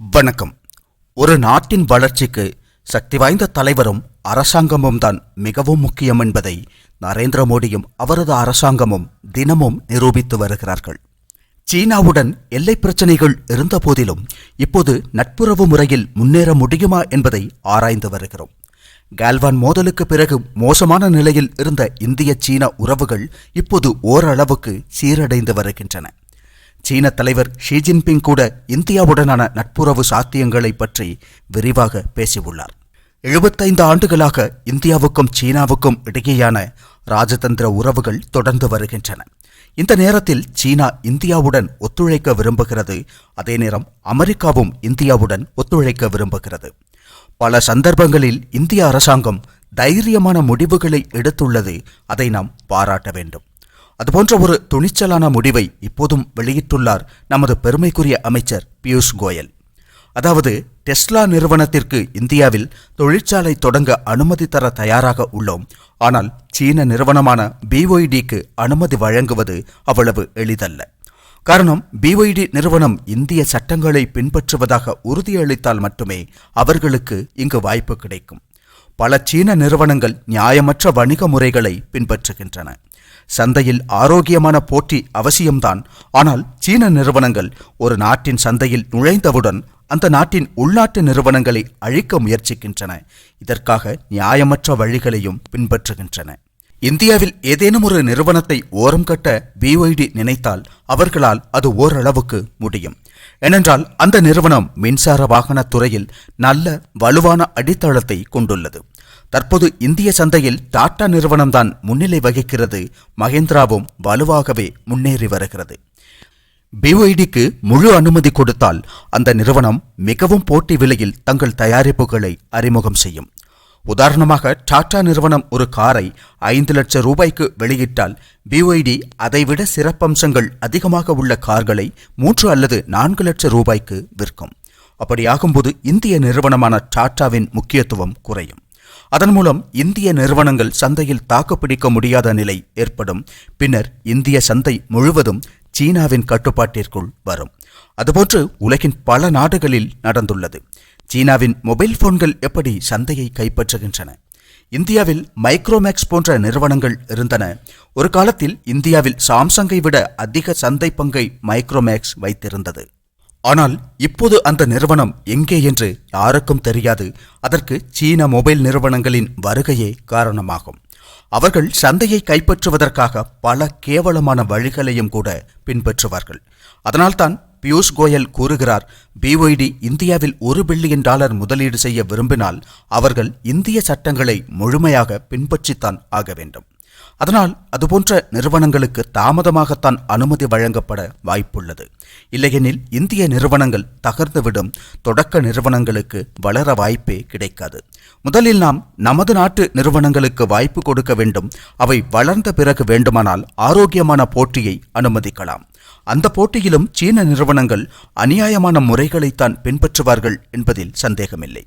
வணக்கம். ஒரு நாட்டின் வளர்ச்சிக்கு சக்தி வாய்ந்த தலைவரும் அரசாங்கமும் தான் மிகவும் முக்கியம் என்பதை நரேந்திர மோடியும் அவரது அரசாங்கமும் தினமும் நிரூபித்து வருகிறார்கள். சீனாவுடன் எல்லை பிரச்சனைகள் இருந்த போதிலும் இப்போது நட்புறவு முறையில் முன்னேற முடியுமா என்பதை ஆராய்ந்து வருகிறோம். கால்வான் மோதலுக்கு பிறகு மோசமான நிலையில் இருந்த இந்திய சீன உறவுகள் இப்போது ஓரளவுக்கு சீரடைந்து வருகின்றன. சீன தலைவர் ஷி ஜின்பிங் கூட இந்தியாவுடனான நட்புறவு சாத்தியங்களை பற்றி விரிவாக பேசியுள்ளார். எழுபத்தைந்து ஆண்டுகளாக இந்தியாவுக்கும் சீனாவுக்கும் இடையேயான ராஜதந்திர உறவுகள் தொடர்ந்து வருகின்றன. இந்த நேரத்தில் சீனா இந்தியாவுடன் ஒத்துழைக்க விரும்புகிறது. அதே நேரம் அமெரிக்காவும் இந்தியாவுடன் ஒத்துழைக்க விரும்புகிறது. பல சந்தர்ப்பங்களில் இந்திய அரசாங்கம் தைரியமான முடிவுகளை எடுத்துள்ளது. அதை நாம் பாராட்ட வேண்டும். அதுபோன்ற ஒரு துணிச்சலான முடிவை இப்போதும் வெளியிட்டுள்ளார் நமது பெருமைக்குரிய அமைச்சர் பியூஷ் கோயல். அதாவது டெஸ்லா நிறுவனத்திற்கு இந்தியாவில் தொழிற்சாலை தொடங்க அனுமதி தர தயாராக உள்ளோம். ஆனால் சீன நிறுவனமான பிஒய்டிக்கு அனுமதி வழங்குவது அவ்வளவு எளிதல்ல. காரணம் பிஒய்டி நிறுவனம் இந்திய சட்டங்களை பின்பற்றுவதாக உறுதியளித்தால் மட்டுமே அவர்களுக்கு இங்கு வாய்ப்பு கிடைக்கும். பல சீன நிறுவனங்கள் நியாயமற்ற வணிக முறைகளை பின்பற்றுகின்றன. சந்தையில் ஆரோக்கியமான போட்டி அவசியம்தான். ஆனால் சீன நிறுவனங்கள் ஒரு நாட்டின் சந்தையில் நுழைந்தவுடன் அந்த நாட்டின் உள்நாட்டு நிறுவனங்களை அழிக்க முயற்சிக்கின்றன. இதற்காக நியாயமற்ற வழிகளையும் பின்பற்றுகின்றன. இந்தியாவில் ஏதேனும் ஒரு நிறுவனத்தை ஓரம் கட்ட பிஒய்டி நினைத்தால் அவர்களால் அது ஓரளவுக்கு முடியும். ஏனென்றால் அந்த நிறுவனம் மின்சார வாகன துறையில் நல்ல வலுவான அடித்தளத்தை கொண்டுள்ளது. தற்போது இந்திய சந்தையில் டாடா நிறுவனம்தான் முன்னிலை வகிக்கிறது. மகேந்திராவும் வலுவாகவே முன்னேறி வருகிறது. பிஒய்டிக்கு முழு அனுமதி கொடுத்தால் அந்த நிறுவனம் மிகவும் போட்டி விலையில் தங்கள் தயாரிப்புகளை அறிமுகம் செய்யும். உதாரணமாக டாடா நிறுவனம் ஒரு காரை ஐந்து லட்சம் ரூபாய்க்கு வெளியிட்டால் பிஒய்டி அதைவிட சிறப்பம்சங்கள் அதிகமாக உள்ள கார்களை மூன்று அல்லது நான்கு லட்சம் ரூபாய்க்கு விற்கும். அப்படியாகும்போது இந்திய நிறுவனமான டாடாவின் முக்கியத்துவம் குறையும். அதன் மூலம் இந்திய நிறுவனங்கள் சந்தையில் தாக்குப்பிடிக்க முடியாத நிலை ஏற்படும். பின்னர் இந்திய சந்தை முழுவதும் சீனாவின் கட்டுப்பாட்டிற்குள் வரும். அதுபோன்று உலகின் பல நாடுகளில் நடந்துள்ளது. சீனாவின் மொபைல் போன்கள் எப்படி சந்தையை கைப்பற்றுகின்றன? இந்தியாவில் மைக்ரோமேக்ஸ் போன்ற நிறுவனங்கள் இருந்தன. ஒரு காலத்தில் இந்தியாவில் சாம்சங்கை விட அதிக சந்தை பங்கை மைக்ரோமேக்ஸ் வைத்திருந்தது. ஆனால் இப்போது அந்த நிறுவனம் எங்கே என்று யாருக்கும் தெரியாது. அதற்கு சீன மொபைல் நிறுவனங்களின் வருகையே காரணமாகும். அவர்கள் சந்தையை கைப்பற்றுவதற்காக பல கேவலமான வழிகளையும் கூட பின்பற்றுவார்கள். அதனால்தான் பியூஷ் கோயல் கூறுகிறார் பிஒய்டி இந்தியாவில் ஒரு பில்லியன் டாலர் முதலீடு செய்ய விரும்பினால் அவர்கள் இந்திய சட்டங்களை முழுமையாக பின்பற்றித்தான் ஆக வேண்டும். அதனால் அதுபோன்ற நிறுவனங்களுக்கு தாமதமாகத்தான் அனுமதி வழங்கப்பட வாய்ப்புள்ளது. இல்லையெனில் இந்திய நிறுவனங்கள் தகர்ந்துவிடும். தொடக்க நிறுவனங்களுக்கு வளர வாய்ப்பே கிடைக்காது. முதலில் நாம் நமது நாட்டு நிறுவனங்களுக்கு வாய்ப்பு கொடுக்க வேண்டும். அவை வளர்ந்த பிறகு வேண்டுமானால் ஆரோக்கியமான போட்டியை அனுமதிக்கலாம். அந்த போட்டியிலும் சீன நிறுவனங்கள் அநியாயமான முறைகளைத்தான் பின்பற்றுவார்கள் என்பதில் சந்தேகமில்லை.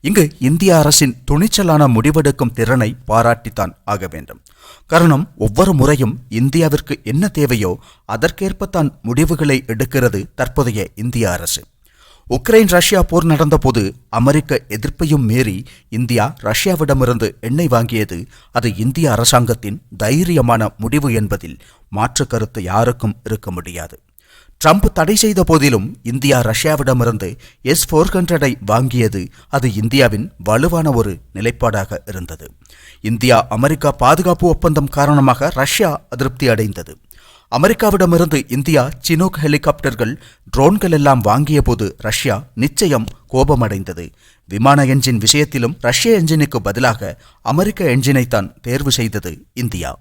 இங்கு இந்திய அரசின் துணிச்சலான முடிவெடுக்கும் திறனை பாராட்டித்தான் ஆக வேண்டும். காரணம் ஒவ்வொரு முறையும் இந்தியாவிற்கு என்ன தேவையோ அதற்கேற்பத்தான் முடிவுகளை எடுக்கிறது தற்போதைய இந்திய அரசு. உக்ரைன் ரஷ்யா போர் நடந்தபோது அமெரிக்க எதிர்ப்பையும் மீறி இந்தியா ரஷ்யாவிடமிருந்து எண்ணெய் வாங்கியது. அது இந்திய அரசாங்கத்தின் தைரியமான முடிவு என்பதில் மாற்று கருத்து யாருக்கும் இருக்க முடியாது. ட்ரம்ப் தடை செய்த போதிலும் இந்தியா ரஷ்யாவிடமிருந்து எஸ் ஃபோர் ஹண்ட்ரடை வாங்கியது அது இந்தியாவின் வலுவான ஒரு நிலைப்பாடாக இருந்தது. இந்தியா அமெரிக்கா பாதுகாப்பு ஒப்பந்தம் காரணமாக ரஷ்யா அதிருப்தி அடைந்தது. அமெரிக்காவிடமிருந்து இந்தியா சினோக் ஹெலிகாப்டர்கள் ட்ரோன்கள் எல்லாம் வாங்கிய போது ரஷ்யா நிச்சயம் கோபமடைந்தது. விமான என்ஜின் விஷயத்திலும் ரஷ்ய என்ஜினுக்கு பதிலாக அமெரிக்க என்ஜினைத்தான் தேர்வு செய்தது இந்தியா.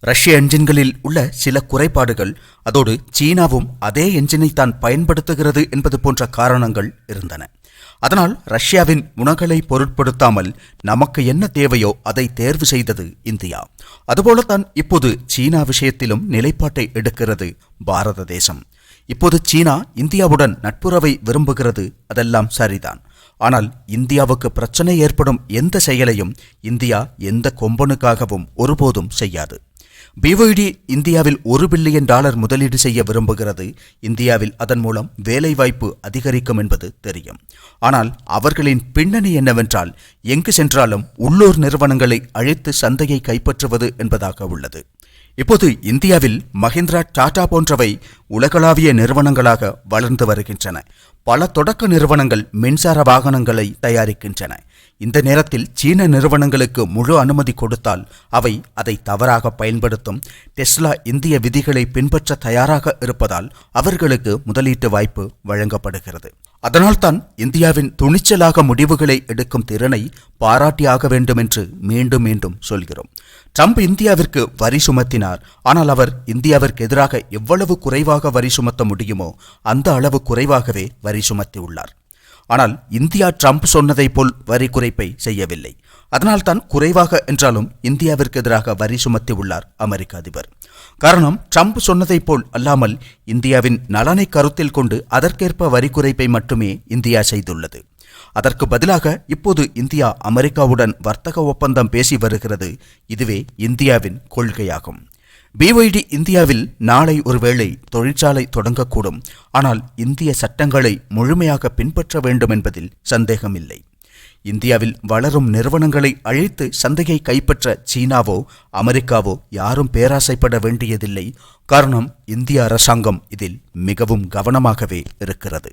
ரஷ்ய என்ஜின்களில் உள்ள சில குறைபாடுகள் அதோடு சீனாவும் அதே என்ஜினைத்தான் பயன்படுத்துகிறது என்பது போன்ற காரணங்கள் இருந்தன. அதனால் ரஷ்யாவின் உணகளை பொருட்படுத்தாமல் நமக்கு என்ன தேவையோ அதை தேர்வு செய்தது இந்தியா. அதுபோலத்தான் இப்போது சீனா விஷயத்திலும் நிலைப்பாட்டை எடுக்கிறது பாரத தேசம். இப்போது சீனா இந்தியாவுடன் நட்புறவை விரும்புகிறது அதெல்லாம் சரிதான். ஆனால் இந்தியாவுக்கு பிரச்சனை ஏற்படும் எந்த செயலையும் இந்தியா எந்த கொம்பனுக்காகவும் ஒருபோதும் செய்யாது. பிஒய்டி இந்தியாவில் ஒரு பில்லியன் டாலர் முதலீடு செய்ய விரும்புகிறது. இந்தியாவில் அதன் மூலம் வேலைவாய்ப்பு அதிகரிக்கும் என்பது தெரியும். ஆனால் அவர்களின் பின்னணி என்னவென்றால் எங்கு சென்றாலும் உள்ளூர் நிறுவனங்களை அழைத்து சந்தையை கைப்பற்றுவது என்பதாக உள்ளது. இப்போது இந்தியாவில் மஹிந்திரா டாடா போன்றவை உலகளாவிய நிறுவனங்களாக வளர்ந்து வருகின்றன. பல தொடக்க நிறுவனங்கள் மின்சார வாகனங்களை தயாரிக்கின்றன. இந்த நேரத்தில் சீன நிறுவனங்களுக்கு முழு அனுமதி கொடுத்தால் அவை அதை தவறாக பயன்படுத்தும். டெஸ்லா இந்திய விதிகளை பின்பற்ற தயாராக இருப்பதால் அவர்களுக்கு முதலீட்டு வாய்ப்பு வழங்கப்படுகிறது. அதனால்தான் இந்தியாவின் துணிச்சலாக முடிவுகளை எடுக்கும் திறனை பாராட்டியாக வேண்டும் என்று மீண்டும் மீண்டும் சொல்கிறோம். ட்ரம்ப் இந்தியாவிற்கு வரி சுமத்தினார். ஆனால் அவர் இந்தியாவிற்கு எதிராக எவ்வளவு குறைவாக வரி சுமத்த முடியுமோ அந்த அளவு குறைவாகவே வரி சுமத்தியுள்ளார். ஆனால் இந்தியா ட்ரம்ப் சொன்னதைப் போல் வரி குறைப்பை செய்யவில்லை. அதனால்தான் குறைவாக என்றாலும் இந்தியாவிற்கு எதிராக வரி சுமத்தி உள்ளார் அமெரிக்க அதிபர். காரணம் ட்ரம்ப் சொன்னதைப் போல் அல்லாமல் இந்தியாவின் நலனை கருத்தில் கொண்டு அதற்கேற்ப வரி குறைப்பை மட்டுமே இந்தியா செய்துள்ளது. அதற்கு பதிலாக இப்போது இந்தியா அமெரிக்காவுடன் வர்த்தக ஒப்பந்தம் பேசி வருகிறது. இதுவே இந்தியாவின் கொள்கையாகும். பிஒய்டி இந்தியாவில் நாளை ஒருவேளை தொழிற்சாலை தொடங்கக்கூடும். ஆனால் இந்திய சட்டங்களை முழுமையாக பின்பற்ற வேண்டும் என்பதில் சந்தேகமில்லை. இந்தியாவில் வளரும் நிறுவனங்களை அழித்து சந்தையை கைப்பற்ற சீனாவோ அமெரிக்காவோ யாரும் பேராசைப்பட வேண்டியதில்லை. காரணம் இந்திய அரசாங்கம் இதில் மிகவும் கவனமாகவே இருக்கிறது.